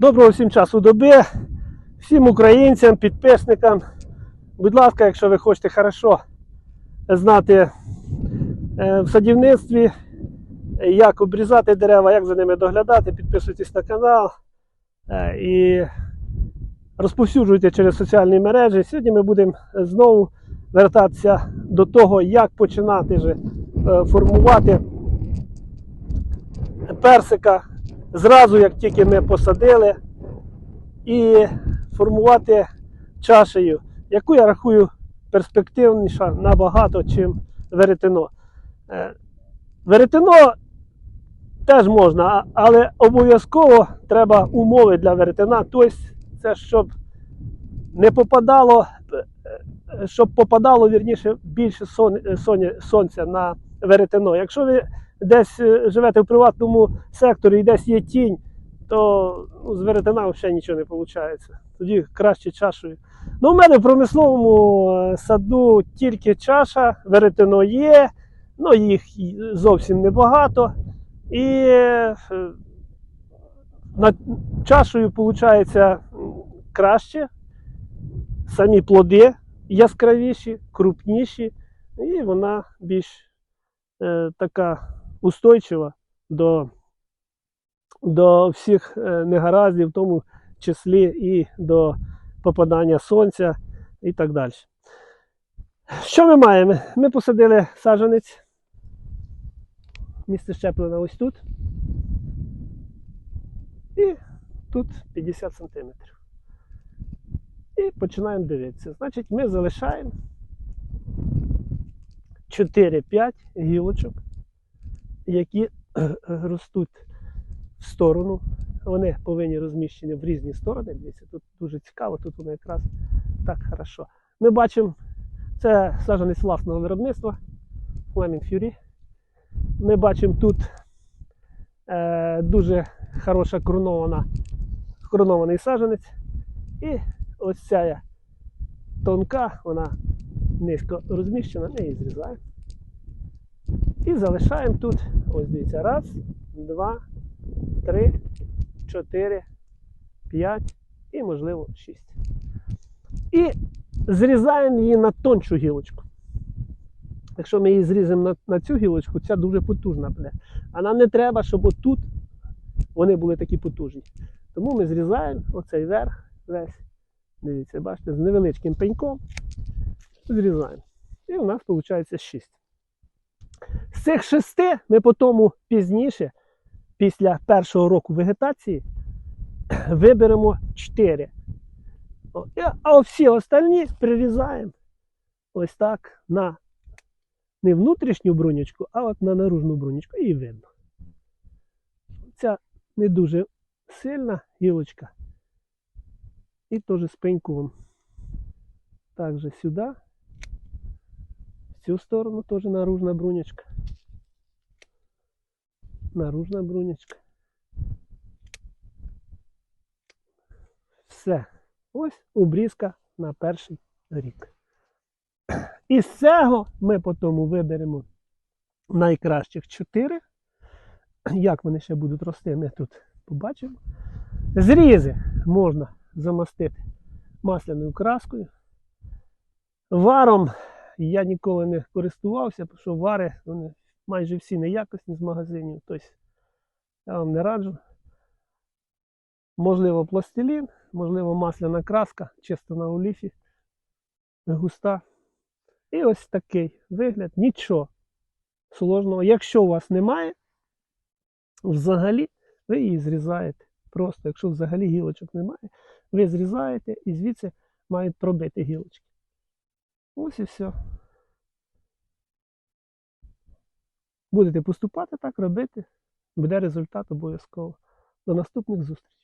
Доброго всім часу доби, всім українцям, підписникам. Будь ласка, якщо ви хочете хорошо знати е, в садівництві, як обрізати дерева, як за ними доглядати, підписуйтесь на канал е, і розповсюджуйте через соціальні мережі. Сьогодні ми будемо знову вертатися до того, як починати же, е, формувати персика зразу, як тільки ми посадили, і формувати чашею, яку я рахую перспективніша набагато, чим веретено. Е, Веретено теж можна, але обов'язково треба умови для веретена. Тобто, це щоб не попадало, е, щоб попадало вірніше більше сон, е, соня- сонця на веретено. Якщо ви десь е, живете в приватному секторі і десь є тінь, то ну, з веретена взагалі нічого не виходить. Тоді краще чашою. Ну, у мене в промисловому е, саду тільки чаша, веретено є, ну їх зовсім небагато. І е, над чашею виходить краще. Самі плоди яскравіші, крупніші, і вона більш е, така устойчива до, до всіх е, негараздів, в тому числі і до попадання сонця і так далі. Що ми маємо? Ми посадили саджанець. Місце щеплення ось тут. І тут 50 см. І починаємо дивитися. Значить, ми залишаємо 4-5 гілочок, які е, ростуть в сторону. Вони повинні розміщені в різні сторони. Дивіться, тут дуже цікаво, тут воно якраз так хорошо. Ми бачимо, це саджанець власного виробництва Flaming Fury. Ми бачимо тут е, дуже хороша коронована, коронований саджанець. І ось ця тонка, вона низько розміщена, ми її зрізаємо. І залишаємо тут, ось дивіться, раз, два, три, чотири, п'ять і, можливо, шість. І зрізаємо її на тоншу гілочку. Якщо ми її зрізаємо на, на цю гілочку, ця дуже потужна буде. А нам не треба, щоб отут вони були такі потужні. Тому ми зрізаємо оцей верх весь. Дивіться, бачите, з невеличким пеньком зрізаємо. І у нас виходить 6. Цих шести ми потім пізніше, після першого року вегетації, виберемо 4. А всі остальні прирізаємо ось так на не внутрішню брунючку, а от на наружну брунючку. І видно. Ця не дуже сильна гілочка. І теж з пеньком. Також сюди. Цю сторону теж наружна брунячка. Наружна брунячка. Все. Ось обрізка на перший рік. І з цього ми потім виберемо найкращих 4. Як вони ще будуть рости, ми тут побачимо. Зрізи можна замастити масляною краскою. Варом я ніколи не користувався, тому що вари вони майже всі неякісні з магазинів. Тобто я вам не раджу. Можливо, пластилін, можливо, масляна краска, чисто на оліфі, густа. І ось такий вигляд. Нічого сложного. Якщо у вас немає, взагалі ви її зрізаєте. Просто, якщо взагалі гілочок немає, ви зрізаєте і звідси мають пробити гілочки. Ось і все. Будете поступати так, робити, буде результат обов'язково. До наступних зустрічей.